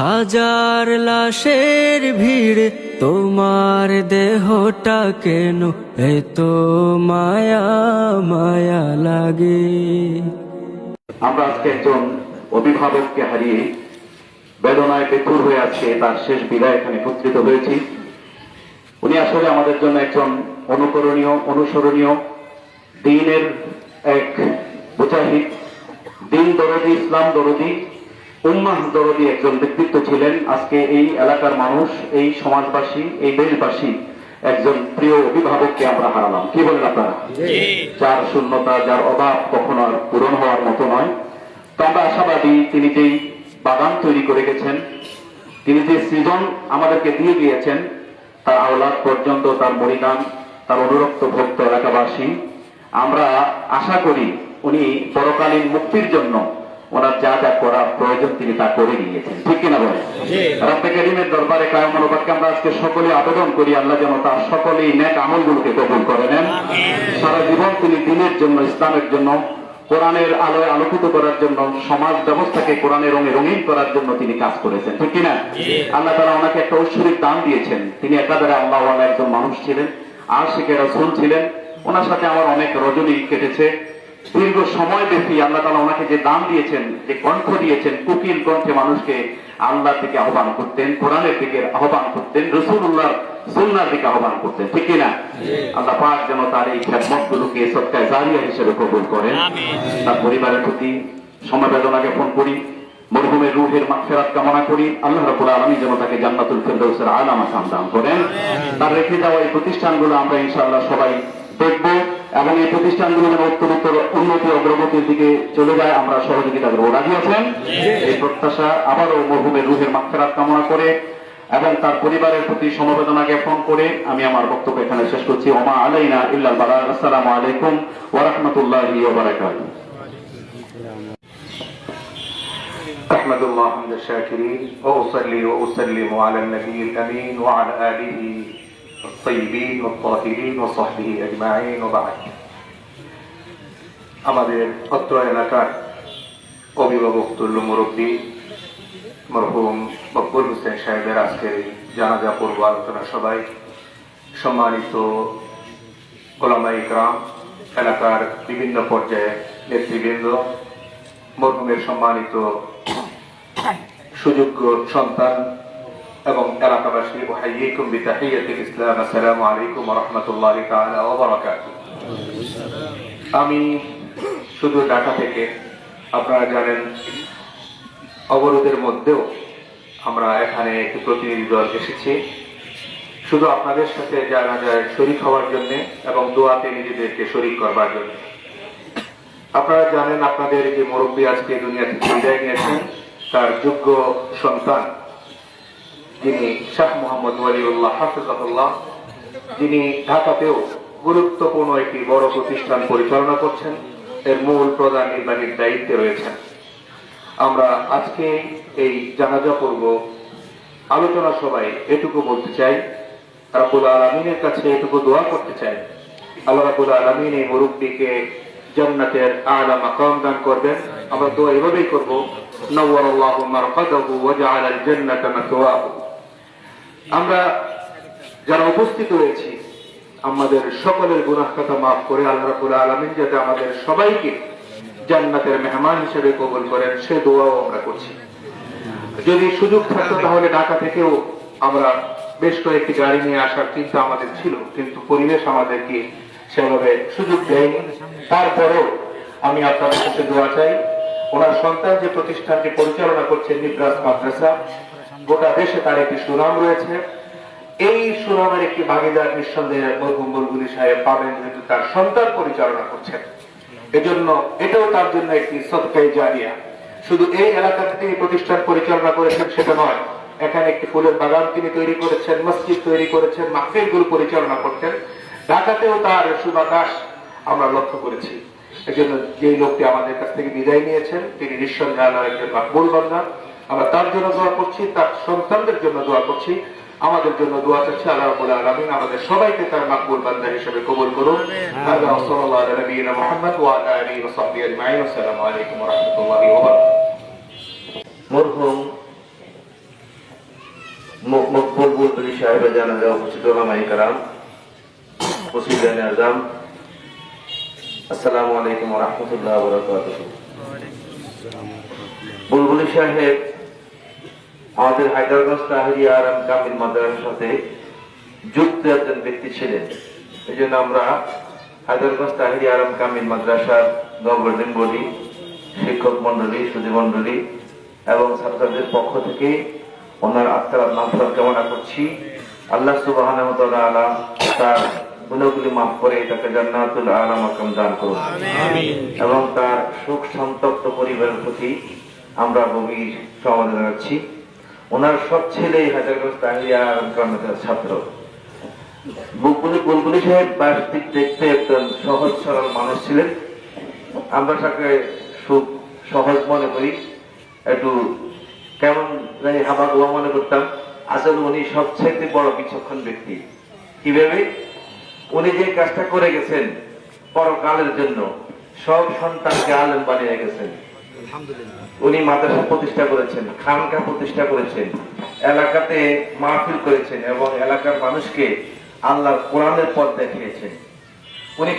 হাজার লাশের ভিড় তোমার দেহটা কেন এত মায়া মায়া লাগে? আমরা আজকে একজন অভিভাবককে হারিয়ে বেদনায় বেকুর হয়ে আছে, তার শেষ বিদায় এখানে একত্রিত হয়েছি। উনি আসলে আমাদের জন্য একজন অনুকরণীয়, অনুসরণীয়, দিনের এক মুজাহিদ, দিন দরদি, ইসলাম দরদি। উম্মাহ দরদি একজন ব্যক্তিত্ব ছিলেন। আজকে এই এলাকার মানুষ এই সমাজবাসী এই দেশবাসী একজন প্রিয় অভিভাবককে আমরা হারালাম। কি বলেন আপনারা? যার শূন্যতা যার অভাব কখনো আর পূরণ হওয়ার মতো নয়। তো আমরা আশাবাদী তিনি যেই বাগান তৈরি করে গেছেন তিনি যে সৃজন আমাদেরকে দিয়ে গিয়েছেন তার আওলাদ পর্যন্ত তার মরিদান তার অনুরক্ত ভক্ত এলাকাবাসী আমরা আশা করি উনি পরকালীন মুক্তির জন্য ওনার যা যা করা প্রয়োজন তিনি তা করে নিয়েছেন। ঠিক কিনা বলে রব্বে করিমের দরবারে কায়ম মনোবাদকে আমরা আজকে সকলে আবেদন করি আল্লাহ যেন তার সকলেই ন্যাক আমলগুলোকে কবুল করে নেন। সারা জীবন তিনি দিনের জন্য ইসলামের জন্য কোরআনের আলোয় আলোকিত করার জন্য সমাজ ব্যবস্থাকে কোরআনের রঙে রঙিন করার জন্য তিনি কাজ করেছেন। ঠিক কিনা? আল্লাহ তারা ওনাকে একটা ঐশ্বরিক দান দিয়েছেন। তিনি একাধারে আল্লাহ একজন মানুষ ছিলেন আর শিখে রসুল ছিলেন। ওনার সাথে আমার অনেক রজনী কেটেছে। দীর্ঘ সময় ব্যাপী আল্লাহ তালা ওনাকে যে দান দিয়েছেন যে কণ্ঠ দিয়েছেন কুকিল কণ্ঠে মানুষকে আল্লাহ থেকে আহ্বান করতেন কোরআনের দিকে আহ্বান করতেন রসুল্লাহ সুন্নার দিকে আহ্বান করতেন ঠিক কিনা? আল্লাহ পাক যেন তার এই খেদমত গুলোকে সৎকায় জারিয়া হিসেবে কবুল করেন। তার পরিবারের প্রতি সমবেদনা জ্ঞাপন করি মরহুমের রুহের মাগফিরাত কামনা করি আল্লাহ রাব্বুল আলামিন যেন তাকে জান্নাতুল ফেরদৌসের আলা মাকাম দান করেন তার রেখে যাওয়া এই প্রতিষ্ঠানগুলো আমরা ইনশাআল্লাহ সবাই দেখব। এবং এই প্রতিষ্ঠানগুলো যেন উত্তরোত্তর উন্নতি অগ্রগতির দিকে চলে যায় আমরা সহযোগিতা করবো রাজি আছেন এই প্রত্যাশা আবারও মরহুমের রুহের মাগফিরাত কামনা করে এবং তার পরিবারের প্রতি সমবেদনা জ্ঞাপন করে আমি আমার বক্তব্য এখানে শেষ করছি ওমা আলাইনা ইল্লাল বালাগ আসসালামু আলাইকুম ওয়া রাহমাতুল্লাহি ওয়া বারাকাতুহু أحمد الله حمد الشاكرين وأصلي وأسلم على النبي الأمين وعلى آله الطيبين والطاهرين وصحبه أجمعين وبعد আমাদের অত্র এলাকার অভিভাবক তুল্য মুরব্বী মরহুম মকবুল হোসেন সাহেবের আজকের এই জানাজা পূর্ব আলোচনা সবাই সম্মানিত ওলামাই গ্রাম এলাকার বিভিন্ন পর্যায়ে নেতৃবৃন্দ মরহুমের সম্মানিত সুযোগ্য সন্তান এবং এলাকাবাসী ওহাইকুম বিতাহিয়াতিল ইসলাম, আসসালামু আলাইকুম ওয়া রাহমাতুল্লাহি তাআলা ওয়া বারাকাতুহু। আমি শুধু ঢাকা থেকে, আপনারা জানেন, অবরোধের মধ্যেও আমরা এখানে একটি প্রতিনিধি দল এসেছি। শুধু আপনাদের সাথে জানা যায় শরিক হওয়ার জন্য এবং দোয়াতে নিজেদেরকে শরিক করবার জন্য। আপনারা জানেন, আপনাদের যে মুরব্বী আজকে দুনিয়া থেকে বিদায় নিয়েছেন, তার যোগ্য সন্তান যিনি শাহ মোহাম্মদ ওয়ালিউল্লাহ হাফিজাহুল্লাহ, যিনি ঢাকাতেও গুরুত্বপূর্ণ একটি বড় প্রতিষ্ঠান পরিচালনা করছেন, এর মূল প্রধান নির্বাহীর দায়িত্বে রয়েছেন। আমরা আজকে এই জানাজা পূর্ব, আলোচনা সবাই এটুকু বলতে চাই। রাবুল আলমিনের কাছে এটুকু দোয়া করতে চাই। আল্লাহ রাবুল আলমিন এই মুরব্বীকে জান্নাতের আলা মাকাম দান করবেন। আমরা দোয়া এভাবেই করব নওয়ার আল্লাহ মারকাদাহু ওয়া জাআলা আল জান্নাতা মাতওয়াহু। আমরা যারা উপস্থিত রয়েছি, আমাদের সকলের গুনাহ কথা মাফ করে আল্লাহ রাব্বুল আলামিন যাতে আমাদের সবাইকে জান্নাতের মেহমান হিসেবে কবুল করেন, সে দোয়াও আমরা করছি। যদি সুযোগ থাকতো তাহলে ঢাকা থেকেও আমরা বেশ কয়েকটি গাড়ি নিয়ে আসার চিন্তা আমাদের ছিল, কিন্তু পরিবেশ আমাদেরকে সেভাবে সুযোগ দেয়নি। তারপরেও আমি আপনাদের কাছে দোয়া চাই। ওনার সন্তান যে প্রতিষ্ঠানটি পরিচালনা করছেন নিব্রাস মাদ্রাসা গোটা দেশে তার একটি সুনাম রয়েছে। এই সুনামের একটি ভাগিদার নিঃসন্দেহে মরহুম বুলবুলি সাহেব পাবেন যেহেতু তার সন্তান পরিচালনা করছেন। এজন্য এটাও তার জন্য একটি সৎকাই জারিয়া। শুধু এই এলাকাতে তিনি প্রতিষ্ঠান পরিচালনা করেছেন সেটা নয়, এখানে একটি ফুলের বাগান তিনি তৈরি করেছেন, মসজিদ তৈরি করেছেন, মাহফিলগুলো পরিচালনা করতেন। ঢাকাতেও তার সুবাতাস আমরা লক্ষ্য করেছি। এজন্য যে লোকটি আমাদের কাছ থেকে বিদায় নিয়েছেন, তিনি নিঃসন্দেহে একজন মাকবুল বান্দা। আমরা তার জন্য দোয়া করছি তার সন্তানদের জন্য দোয়া করছি আমাদের জন্য দোয়া চাচ্ছি আল্লাহ রাব্বুল আলামিন আমাদের সবাইকে তার মাকবুল বান্দা হিসেবে কবুল করুন هذا وصلى الله على نبينا محمد وعلى اله وصحبه اجمعين والسلام عليكم ورحمه الله وبركاته মরহুম ম- মকবুল বুলবুলি সাহেবের জানাজা উপস্থিত ওলামাই কারাম মুসিদান আজম আসসালামু আলাইকুম রহমতুল্লাহ বরকাত বুলবুলি সাহেব আমাদের হায়দ্রাবাদ তাহিরি আরাম কামিল মাদ্রাসার সাথে যুক্ত একজন ব্যক্তি ছিলেন। এই জন্য আমরা হায়দ্রাবাদ তাহিরি আরাম কামিল মাদ্রাসার গভর্নিং বডি শিক্ষক মন্ডলী সুধী মন্ডলী এবং ছাত্রদের পক্ষ থেকে ওনার আত্মার মাফরাত কামনা করছি। আল্লাহ সুবাহ আলাম তার গুণগুলি মাফ করে তাকে জান্নাতুল আলাম আকাম দান করুন। এবং তার সুখ সন্তপ্ত পরিবারের প্রতি আমরা গভীর সমাধান জানাচ্ছি। ওনার সব আরাম ছাত্র। বুলবুলি সাহেব বাস্তিক দেখতে একজন সহজ সরল মানুষ ছিলেন। আমরা তাকে খুব সহজ মনে করি। একটু কেমন জানি হাবা গোয়া মনে করতাম। আসলে উনি সবচেয়ে বড় বিচক্ষণ ব্যক্তি। কীভাবে? উনি যে কাজটা করে গেছেন পরকালের জন্য, সব সন্তানকে আলেম বানিয়ে গেছেন। উনি মাদ্রাসা প্রতিষ্ঠা করেছেন, খানকা প্রতিষ্ঠা করেছেন, এলাকাতে মাহফিল করেছেন এবং এলাকার মানুষকে আল্লাহর কোরআনের পথ দেখিয়েছেন। উনি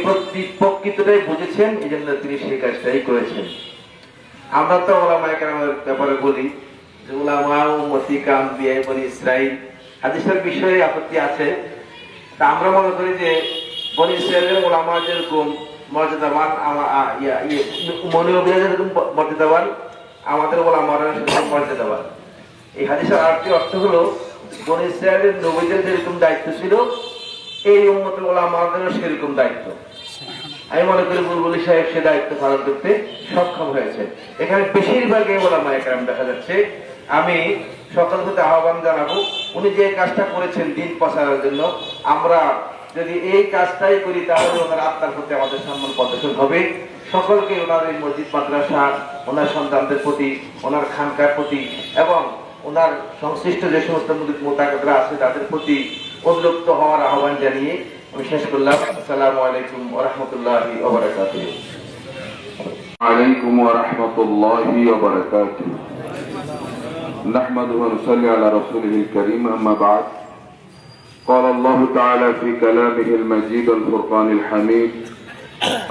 প্রকৃতটাই বুঝেছেন এই জন্য তিনি সেই কাজটাই করেছেন। আমরা তো ওলামায় কেরামের ব্যাপারে বলি যে ওলামা উম্মতি কাম বিয়ে বলি ইসরাইল হাদিসের বিষয়ে আপত্তি আছে। তা আমরা মনে করি যে বনি ইসরায়েলের ওলামা যেরকম মর্যাদাবান ইয়া- মর্যাদাবান আমাদের সেরকম মর্যাদাবান। এই হাদিসের আরেকটি অর্থ হলো ইসরায়েলের নবীদের যেরকম দায়িত্ব ছিল, এই উম্মতের ওলামাদেরও সেরকম দায়িত্ব। আমি মনে করি বুলবুলি সাহেব সে দায়িত্ব পালন করতে সক্ষম হয়েছে। এখানে বেশিরভাগই ওলামা একরাম দেখা যাচ্ছে। আমি সকল প্রতি আহ্বান জানাব, উনি যে কাজটা করেছেন দিন প্রচারের জন্য, আমরা যদি এই কাজটাই করি তাহলে ওনার আত্মার প্রতি আমাদের সম্মান প্রদর্শন হবে সকলকে ওনার এই মসজিদ মাদ্রাসা ওনার সন্তানদের প্রতি ওনার খানকার প্রতি এবং ওনার সংশ্লিষ্ট যে সমস্ত মোতাকাতরা আছে তাদের প্রতি অনুরক্ত হওয়ার আহ্বান জানিয়ে আমি শেষ করলাম আসসালামু আলাইকুম ওরহমতুল্লাহি ওবরাকাতুহ عليكم ورحمة الله وبركاته نحمده ونصلي على رسوله الكريم أما بعد قال الله تعالى في كلامه المجيد الفرقان الحميد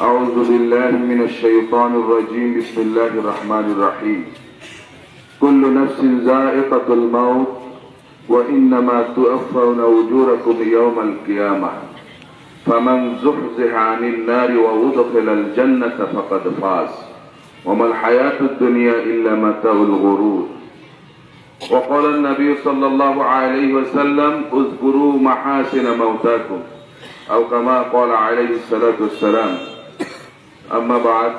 أعوذ بالله من الشيطان الرجيم بسم الله الرحمن الرحيم. كل نفس ذائقة الموت وإنما توفون أجوركم يوم القيامة. فمن زحزح عن النار وأدخل الجنة فقد فاز. وما الحياة الدنيا إلا متاع الغرور. وقال النبي صلى الله عليه وسلم اذكروا محاسن موتاكم أو كما قال عليه الصلاة والسلام أما بعد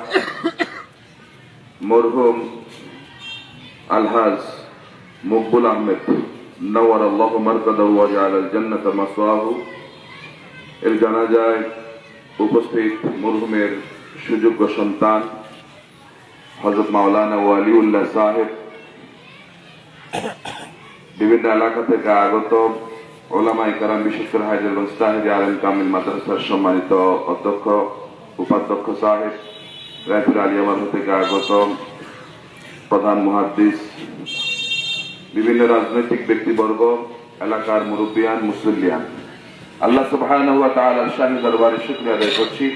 مرهم الهاز مقبول أحمد نور الله مرقده وجعل الجنة مسواه এর জানাজায় উপস্থিত মরহুমের সুযোগ্য সন্তান হজরত মাওলানা ওয়ালিউল্লাহ সাহেব বিভিন্ন এলাকা থেকে আগত ওলামাই কারাম, বিশেষ করে হায়দ্রাবাদ সাহেব আলম কামিল মাদ্রাসার সম্মানিত অধ্যক্ষ, উপাধ্যক্ষ সাহেব রায়পুর আলিয়াবাদ থেকে আগত প্রধান মুহাদ্দিস, বিভিন্ন রাজনৈতিক ব্যক্তিবর্গ, এলাকার মুরব্বিয়ান, মুসল্লিয়ান। আল্লাহ তাআলার শাহী দরবারে শুকরিয়া আদায় করছি।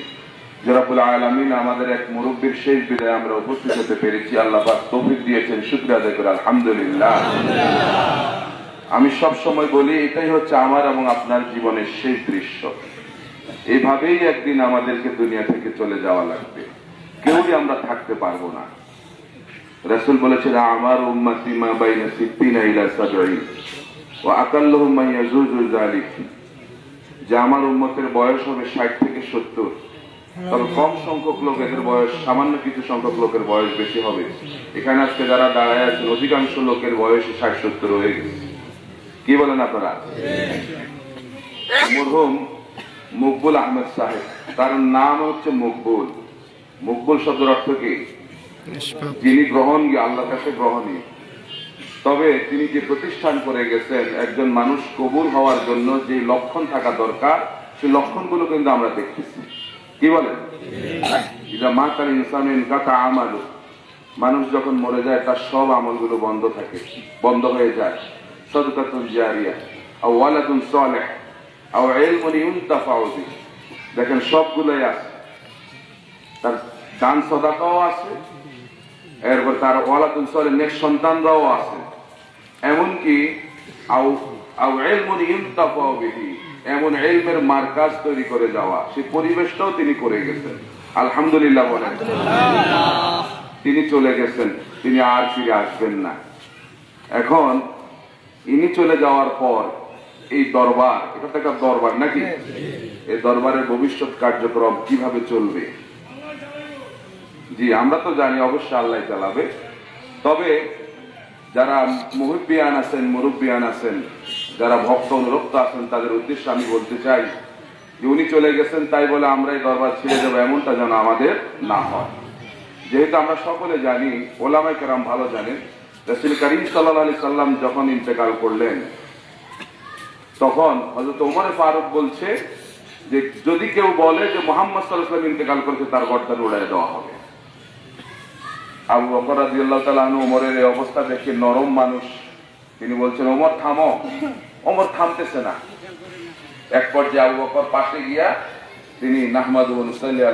যে রব্বুল আলামিন আমাদের এক মুরব্বির শেষ বিদায় আমরা উপস্থিত হতে পেরেছি। আল্লাহ পাক তৌফিক দিয়েছেন, শুকরিয়া আদায় করে, আলহামদুলিল্লাহ। আমি সব সময় বলি, এটাই হচ্ছে আমার এবং আপনার জীবনের শেষ দৃশ্য। এইভাবেই একদিন আমাদেরকে দুনিয়া থেকে চলে যাওয়া লাগবে। কেউই আমরা থাকতে পারব না। রাসূল বলেছেন, আমার উম্মতি মা বাইনা সিত্তিনা ইলা সাবঈন ও আকাল্লুহুম মান ইয়াজুজু যালিক যে আমার উম্মতের বয়স হবে ষাট থেকে সত্তর। তবে কম সংখ্যক লোকের বয়স, সামান্য কিছু সংখ্যক লোকের বয়স বেশি হবে। এখানে আজকে যারা দাঁড়ায় আছেন, অধিকাংশ লোকের বয়স ষাট, সত্তর হয়ে গেছে। কি বলেন আপনারা? মরহুম মকবুল আহমেদ সাহেব। তার নাম হচ্ছে মকবুল। মকবুল শব্দের অর্থ কি? যিনি গ্রহণ আল্লাহর কাছে গ্রহণীয় তবে তিনি যে প্রতিষ্ঠান করে গেছেন, একজন মানুষ কবুল হওয়ার জন্য যে লক্ষণ থাকা দরকার, সেই লক্ষণগুলো কিন্তু আমরা দেখতেছি। কি এটা মা তার ইনসানের কাকা আমালু। মানুষ যখন মরে যায়, তার সব আমলগুলো বন্ধ থাকে, বন্ধ হয়ে যায়। সদকাতুল জারিয়া, আও ওয়ালাদুন সালেহ, আও ইলমুন ইউনতাফাউ বিহি। দেখেন, সবগুলোই আছে। তার দান সদাকাও আছে, এরপর তার ওয়ালাদুল সালেহ নেক সন্তানরাও আছে। এমনকি আও আও ইলমুন ইউনতাফাউ বিহি। এমন এলমের মার্কাজ তৈরি করে যাওয়া সেই পরিবেশটাও তিনি করে গেছেন। আলহামদুলিল্লাহ বলেন। তিনি চলে গেছেন। তিনি আর ফিরে আসবেন না। এখন ইনি চলে যাওয়ার পর এই দরবার এটা তো একটা দরবার নাকি? এই দরবারের ভবিষ্যৎ কার্যক্রম কীভাবে চলবে? জি আমরা তো জানি অবশ্যই আল্লাহ চালাবে। তবে যারা মুহিবিয়ান আছেন মুরব্বিয়ান আছেন যারা ভক্ত অনুরক্ত আছেন, তাদের উদ্দেশ্যে আমি বলতে চাই যে উনি চলে গেছেন, তাই বলে আমরা এই দরবার ছেড়ে যাব এমনটা যেন আমাদের না হয়। যেহেতু আমরা সকলে জানি ওলামাই কেরাম ভালো জানেন, রসুল করিম সাল্লাহ আলি সাল্লাম যখন ইন্তেকাল করলেন, তখন হজরত ওমরে ফারুক বলছে যে যদি কেউ বলে যে মোহাম্মদ সাল্লাহাম ইন্তেকাল করেছে, তার গর্দান উড়াই দেওয়া হবে। আবু বকর রাদিয়াল্লাহু তাআলা আনহু ওমরের এই অবস্থা দেখে নরম মানুষ, তিনি বলছেন, ওমর, থামো। ওমর থামতেছে না। এক পর্যায়ে আবু বকর পাশে গিয়া তিনি নাহমাদু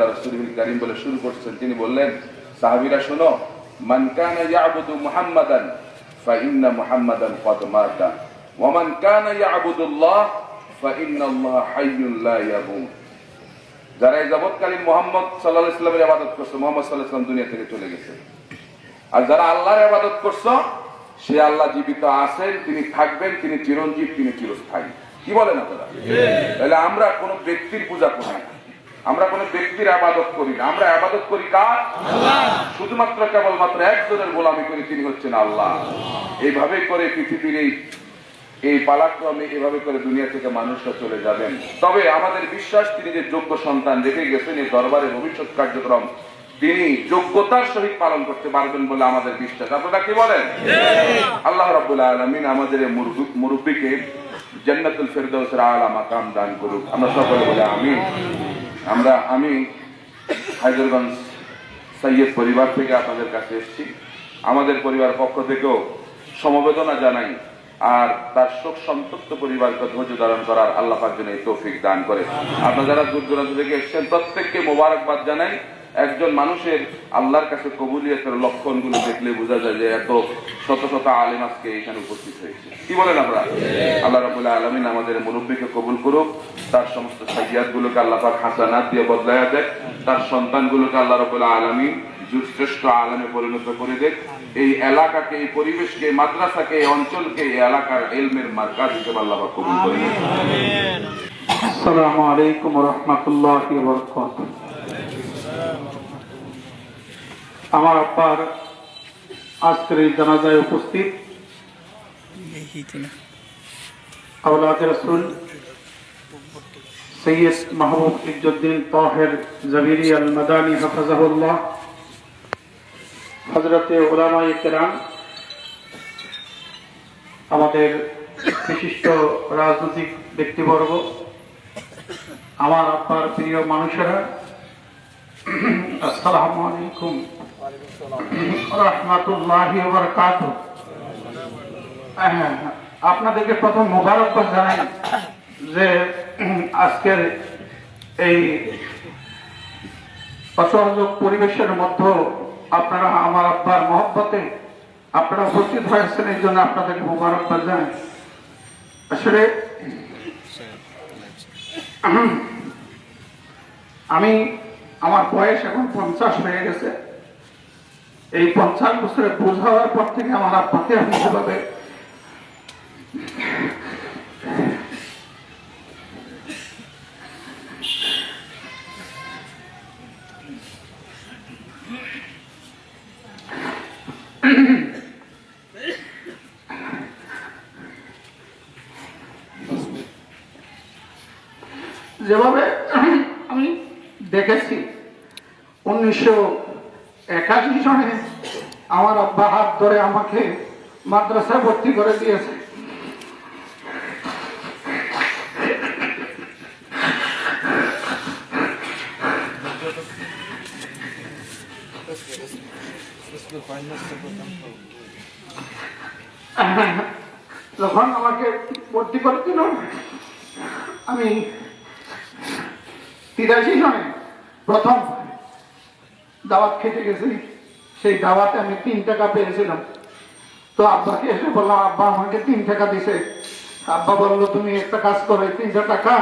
রাসূলিল বলে শুরু করছেন। তিনি বললেন, সাহাবীরা শোনো যারা মোহাম্মদ আবাদত মোহাম্মদ থেকে চলে গেছে। আর যারা আল্লাহর আবাদত করছ সে আল্লাহ জীবিত আছেন তিনি থাকবেন তিনি চিরঞ্জীব তিনি চিরস্থায়ী। কি বলেন আপনারা? তাহলে আমরা কোন ব্যক্তির পূজা করি না। আমরা কোন ব্যক্তির আবাদত করি না। আমরা আবাদত করি কার? শুধুমাত্র কেবলমাত্র একজনের গোলামি করি তিনি হচ্ছেন আল্লাহ। এইভাবে করে পৃথিবীর এই এই পালাক্রমে এভাবে করে দুনিয়া থেকে মানুষরা চলে যাবেন। তবে আমাদের বিশ্বাস তিনি যে যোগ্য সন্তান রেখে গেছেন এই দরবারে ভবিষ্যৎ কার্যক্রম তিনি যোগ্যতার সহিত পালন করতে পারবেন বলে আমাদের বিশ্বাস। আপনারা কি বলেন? আল্লাহ রাব্বুল আলামিন আমাদের মুরব্বিকে জান্নাতুল ফেরদৌসের আলা মাকাম দান করুক। আমরা সকলে বলে আমি আমরা আমি হায়দরগঞ্জ সৈয়দ পরিবার থেকে আপনাদের কাছে এসেছি। আমাদের পরিবার পক্ষ থেকেও সমবেদনা জানাই আর তার শোক সন্তপ্ত পরিবারকে ধৈর্য ধারণ করার আল্লাহ পাক যেন এই তৌফিক দান করে। আপনারা যারা দূর দূরান্ত থেকে এসেছেন প্রত্যেককে মোবারকবাদ জানাই। একজন মানুষের আল্লাহর কাছে কবুলিয়তের লক্ষণগুলো দেখলে বোঝা যায় যে এত শত শত আলেম আজকে এখানে উপস্থিত হয়েছে। কি বলেন আমরা? আল্লাহ রবুল্লাহ আলমিন আমাদের মুরব্বীকে কবুল করুক তার সমস্ত সাইয়াদগুলোকে আল্লাহ পাক হাসানাত দিয়ে বদলায়া দেয় তার সন্তানগুলোকে আল্লাহ রবুল্লাহ আলমিন শ্রেষ্ঠ আলমে পরিণত করে দেখ। এই এলাকাকে এই পরিবেশকে মাদ্রাসাকে এই অঞ্চলকে এই এলাকার এলমের মার্কাজ হিসেবে আল্লাহ কবুল করে দেয় আসসালামু আলাইকুম রহমতুল্লাহ আমার আব্বার আজকের এই জানাজায় উপস্থিত। আওলাদ রসুল সৈয়দ মাহবুব ইজ্জুদ্দিন তাহের জবিরি আল মাদানী হাফাজাহুল্লাহ হজরতে ওলামাই কেরাম, আমাদের বিশিষ্ট রাজনৈতিক ব্যক্তিবর্গ, আমার আপনার প্রিয় মানুষেরা, আসসালামু আলাইকুম। রহমতুল্লাহ বরকাত আপনাদেরকে প্রথম মোবারকবাদ জানাই যে আজকের এই অসহযোগ পরিবেশের মধ্যে আপনারা আমার আব্বার মহব্বতে আপনারা উপস্থিত হয়েছেন, এই জন্য আপনাদেরকে মোবারকবাদ জানাই। আসলে আমি, আমার বয়স এখন পঞ্চাশ হয়ে গেছে। এই পঞ্চাশ বছরে বোঝা হওয়ার পর থেকে আমার আব্বাকে আমি যেভাবে যেভাবে আমি দেখেছি উনিশ উনিশশো একাশি সনে আমার আব্বা হাত ধরে আমাকে মাদ্রাসায় ভর্তি করে দিয়েছে। যখন আমাকে ভর্তি করে দিল আমি তিরাশি সনে প্রথম দাওয়াত খেতে গেছি। সেই দাওয়াতে আমি তিন টাকা পেয়েছিলাম। তো আব্বাকে এসে বললাম, আব্বা আমাকে তিন টাকা দিছে। আব্বা বলল, তুমি একটা কাজ করো তিনটা টাকা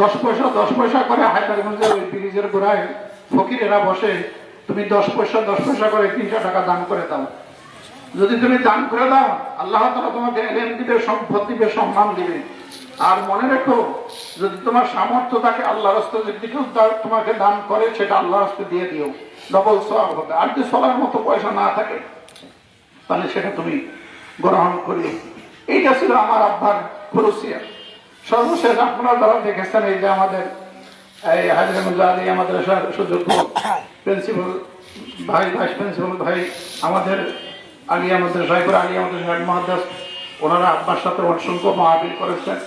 দশ পয়সা দশ পয়সা করে হায়দারগঞ্জের ওই ব্রিজের গোড়ায় ফকিরেরা বসে, তুমি দশ পয়সা দশ পয়সা করে তিনটা টাকা দান করে দাও। যদি তুমি দান করে দাও, আল্লাহ তালা তোমাকে এলেন দিবে, সম্পদ দিবে, সম্মান দিবে। আর মনে রেখো, যদি তোমার সামর্থ্য থাকে আল্লাহ রাস্তা যদি তোমাকে দান করে, সেটা আল্লাহ রাস্তা দিয়ে দিও। ডবল সব হবে। আর যদি সবার মতো পয়সা না থাকে, তাহলে সেটা তুমি গ্রহণ করি এইটা ছিল আমার আব্বার খুরুসিয়া। সর্বশেষ আপনারা যারা দেখেছেন এই যে আমাদের, এই আলী আমাদের সুযোগ্য প্রিন্সিপাল ভাই, ভাইস প্রিন্সিপাল ভাই, আমাদের আলী আমাদের সাহেবরা আলী আমাদের হেড মহাদাস ওনারা আব্বার সাথে অসংখ্য মহাবীর করেছেন।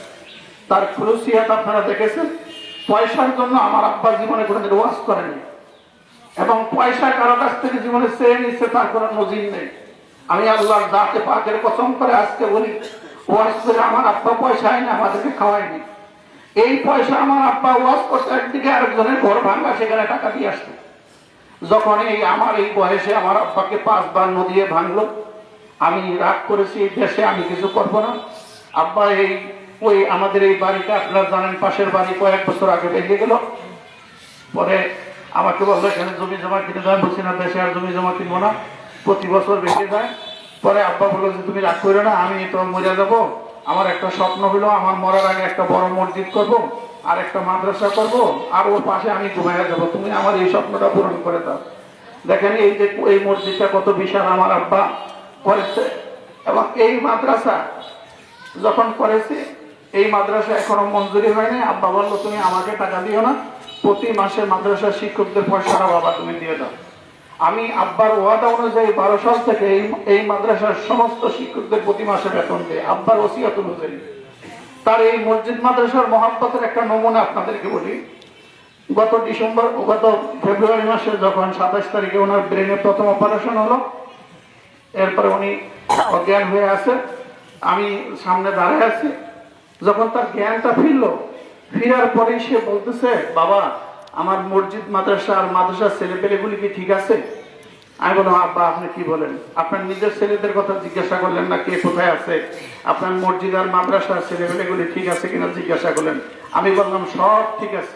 তার খুলুসিয়াত আপনারা দেখেছেন। পয়সার জন্য আমার আব্বার জীবনে কোনোদিন ওয়াজ করেনি এবং পয়সা কারও কাছ থেকে জীবনে চেয়ে নিচ্ছে তার কোনো নজির নেই। আমি আল্লাহর দাঁতে পাকের কসম করে আজকে বলি, ওয়াজ করে আমার আব্বা পয়সা আইনি আমাদেরকে খাওয়ায়নি। এই পয়সা আমার আব্বা ওয়াজ করতে একদিকে আরেকজনের ঘর ভাঙা, সেখানে টাকা দিয়ে আসতো। যখন এই আমার এই বয়সে আমার আব্বাকে পাঁচবার নদিয়ে ভাঙলো, আমি রাগ করেছি, এই দেশে আমি কিছু করব না। আব্বা এই, ওই আমাদের এই বাড়িটা, আপনারা জানেন পাশের বাড়ি কয়েক বছর আগে বেরিয়ে গেল। পরে আমাকে বলল, এখানে জমি জমা কিনে দেয় বলছি না দেশে আর জমি জমা কিনবো না। প্রতি বছর বেশি যায়। পরে আব্বা বলল যে, তুমি রাগ করো না, আমি তো মরে যাব। আমার একটা স্বপ্ন হলো আমার মরার আগে একটা বড় মসজিদ করব, আর একটা মাদ্রাসা করব, আর ওর পাশে আমি ঘুমাইয়া যাব। তুমি আমার এই স্বপ্নটা পূরণ করে দাও। দেখেন, এই যে, এই মসজিদটা কত বিশাল আমার আব্বা করেছে। এবং এই মাদ্রাসা যখন করেছি, এই মাদ্রাসা এখনও মঞ্জুরি হয়নি আব্বা বলল, তুমি আমাকে টাকা দিও না প্রতি মাসে মাদ্রাসার শিক্ষকদের পয়সাটা বাবা তুমি দিয়ে দাও। আমি আব্বার ওয়াদা অনুযায়ী বারো সাল থেকে এই এই মাদ্রাসার সমস্ত শিক্ষকদের প্রতি মাসে বেতন দেয় আব্বার ওসিয়াত অনুযায়ী। তার এই মসজিদ মাদ্রাসার মহাব্বতের একটা নমুনা আপনাদেরকে বলি। গত ডিসেম্বর, গত ফেব্রুয়ারি মাসে যখন সাতাশ তারিখে ওনার ব্রেনে প্রথম অপারেশন হলো, এরপরে উনি অজ্ঞান হয়ে আছে। আমি সামনে দাঁড়ায় আছি। যখন তার জ্ঞানটা ফিরলো ফিরার পরেই সে বলতেছে, বাবা, আমার মসজিদ, মাদ্রাসা আর মাদ্রাসার ছেলেপেলেগুলি কি ঠিক আছে? আমি বললাম, আব্বা, আপনি কি বলেন? আপনার নিজের ছেলেদের কথা জিজ্ঞাসা করলেন না কে কোথায় আছে? আপনার মসজিদ আর মাদ্রাসার ছেলেপেলেগুলি ঠিক আছে কিনা জিজ্ঞাসা করলেন? আমি বললাম, সব ঠিক আছে।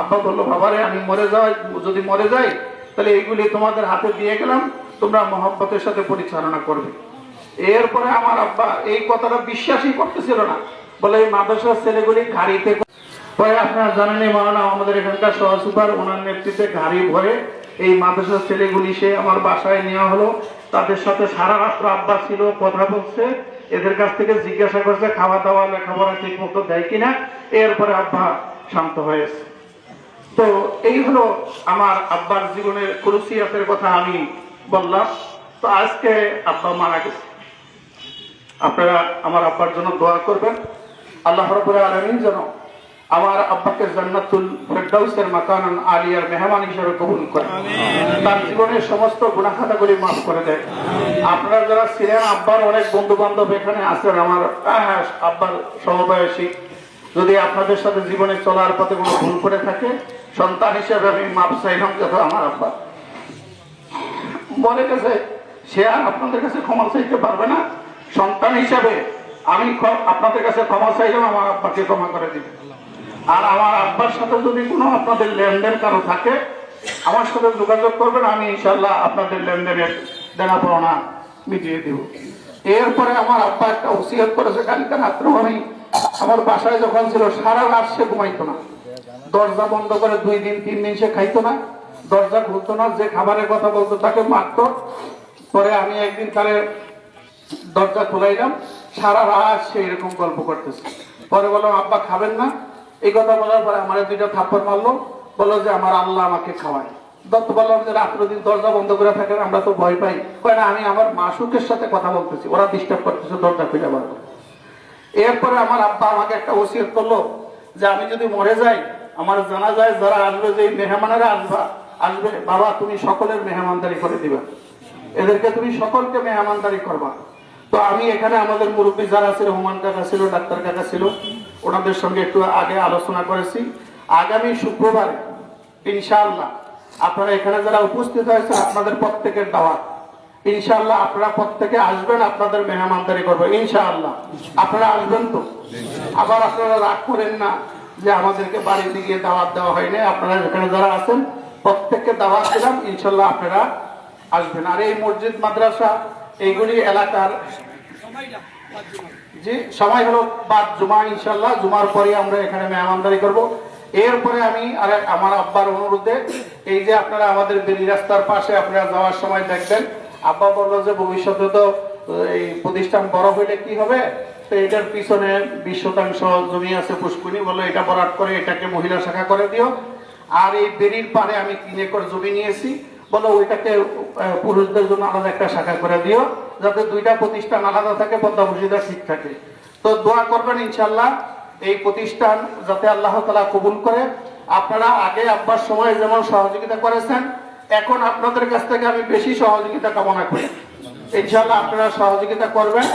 আব্বা বলল, বাবারে, আমি মরে যাই, যদি মরে যাই, তাহলে এইগুলি তোমাদের হাতে দিয়ে গেলাম, তোমরা মহব্বতের সাথে পরিচালনা করবে। এরপরে আমার আব্বা এই কথাটা বিশ্বাসই করতেছিল না। বলে, এই মাদ্রাসার ছেলেগুলি গাড়িতে পরে আপনারা জানেন মাওলানা আমাদের এখানকার সহ সুপার ওনার নেতৃত্বে গাড়ি ভরে এই মাদ্রাসার ছেলেগুলি সে আমার বাসায় নেওয়া হলো। তাদের সাথে সারা রাত্র আব্বা ছিল, কথা বলছে, এদের কাছ থেকে জিজ্ঞাসা করছে খাওয়া দাওয়া লেখাপড়া ঠিক মতো দেয় কিনা? এরপরে আব্বা শান্ত হয়েছে তো এই হলো আমার আব্বার জীবনের কুরুসিয়াতের কথা আমি বললাম। তো আজকে আব্বা মারা গেছে। আপনারা আমার আব্বার জন্য দোয়া করবেন। আল্লাহ রব্বুল আলামিন যেন আমার আব্বাকে জান্নাতুল ফেরদাউসের মাকানান আলিয়ার মেহমান হিসেবে কবুল করে। তার জীবনের সমস্ত গুণাখাতাগুলি মাফ করে দেয়। আপনারা যারা ছিলেন আব্বার অনেক বন্ধু বান্ধব এখানে আছেন আমার আব্বার সমবয়সী যদি আপনাদের সাথে জীবনে চলার পথে কোনো ভুল করে থাকে সন্তান হিসেবে আমি মাপ চাইলাম যথা আমার আব্বা। বলে গেছে সে আর আপনাদের কাছে ক্ষমা চাইতে পারবে না। সন্তান হিসাবে আমি আপনাদের কাছে ক্ষমা চাইলাম আমার আব্বাকে ক্ষমা করে দিবে। আর আমার আব্বার সাথে যদি কোনো আপনাদের লেনদেন কারও থাকে, আমার সাথে যোগাযোগ করবেন, আমি ইনশাল্লাহ আপনাদের লেনদেনের দেনা পাওনা মিটিয়ে দিব। এরপরে আমার আব্বা একটা ওসিয়ত করেছে, কালকে রাত্রেও আমি আমার বাসায় যখন ছিল, সারা রাত সে ঘুমাইতো না। দরজা বন্ধ করে দুই দিন, তিন দিন সে খাইতো না। দরজা খুলতো না, যে খাবারের কথা বলতো তাকে মারতো। পরে আমি একদিন তারে দরজা খোলাইলাম, সারা রাত সে এরকম গল্প করতেছে। পরে বললাম, আব্বা, খাবেন না। এই কথা বলার পরে আমার দুইটা থাপ্পড় মারলো, বলল যে আমার আল্লাহ আমাকে খাওয়ায়। দত্ত বললাম যে রাত্র দিন দরজা বন্ধ করে থাকেন আমরা তো ভয় পাই। না, আমি আমার মাসুকের সাথে কথা বলতেছি, ওরা ডিস্টার্ব করতেছে, দরজা খুলে বার এরপরে আমার আব্বা আমাকে একটা ওসিয়ত করল যে, আমি যদি মরে যাই, আমার জানা যায় যারা আসবে যে মেহমানেরা আসবা, আসবে, বাবা, তুমি সকলের মেহমানদারি করে দিবা। এদেরকে তুমি সকলকে মেহমানদারি করবা। তো আমি এখানে আমাদের মুরব্বী যারা ছিল হুমান কাকা ছিল, ডাক্তার কাকা ছিল ওনাদের সঙ্গে একটু আগে আলোচনা করেছি। আগামী শুক্রবার, ইনশাআল্লাহ, আপনারা এখানে যারা উপস্থিত হয়েছে, আপনাদের প্রত্যেকের দাওয়াত। ইনশাআল্লাহ, আপনারা প্রত্যেকে আসবেন, আপনাদের মেহমানদারি করব, ইনশাআল্লাহ। আপনারা আসবেন তো? আবার আপনারা রাগ করেন না যে আমাদেরকে বাড়িতে গিয়ে দাওয়াত দেওয়া হয়নি আপনারা এখানে যারা আছেন, প্রত্যেককে দাওয়াত দিলাম ইনশাল্লাহ আপনারা আসবেন। আর এই মসজিদ, মাদ্রাসা, এইগুলি এলাকার সময় হলো জুমা ইনশাল্লাহ জুমার পরে আমরা এখানে মেহমানদারি করব। এরপরে আমি আর আমার আব্বার অনুরোধে, এই যে আপনারা আমাদের বেরি রাস্তার পাশে আপনারা যাওয়ার সময় দেখবেন, আব্বা যে ভবিষ্যতে তো এই প্রতিষ্ঠান বড় হইলে কি হবে? তো এটার পিছনে বিশ শতাংশ জমি আছে পুষ্কুনি বলল, এটা বরাট করে এটাকে মহিলা শাখা করে দিও। আর এই বেরির পারে আমি তিন একর জমি নিয়েছি। বলো ওইটাকে পুরুষদের জন্য আলাদা একটা শাখা করে দিও। যাতে দুইটা প্রতিষ্ঠান আলাদা থাকে, পদ্মা মসজিদা ঠিক থাকে। তো দোয়া করবেন ইনশাল্লাহ এই প্রতিষ্ঠান যাতে আল্লাহ তালা কবুল করে। আপনারা আগে আব্বার সময় যেমন সহযোগিতা করেছেন, এখন আপনাদের কাছ থেকে আমি বেশি সহযোগিতা কামনা করি। ইনশাল্লাহ আপনারা সহযোগিতা করবেন,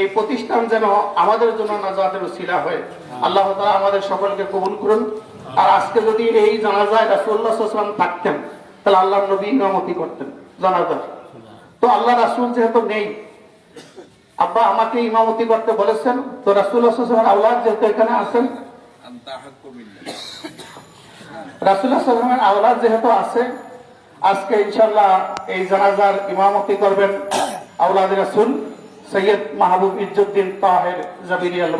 এই প্রতিষ্ঠান যেন আমাদের জন্য নাজাতের উসিলা হয়। আল্লাহ তালা আমাদের সকলকে কবুল করুন। আর আজকে যদি এই জানাজায় রাসুল্লাহ থাকতেন, তাহলে আল্লাহ নবী ইমামতি করতেন। জানাজার তো আল্লাহ রাসুল যেহেতু নেই, আব্বা আমাকে ইমামতি করতে বলেছেন, তো সাল্লামের আল্লাহ যেহেতু এখানে আছেন আওলাদ যেহেতু আছে, আজকে ইনশাল্লাহ এই জানাজার ইমামতি করবেন আওলাদ রাসুল সৈয়দ মাহবুব ইজ্জুদ্দিন তাহের জাবিরি আল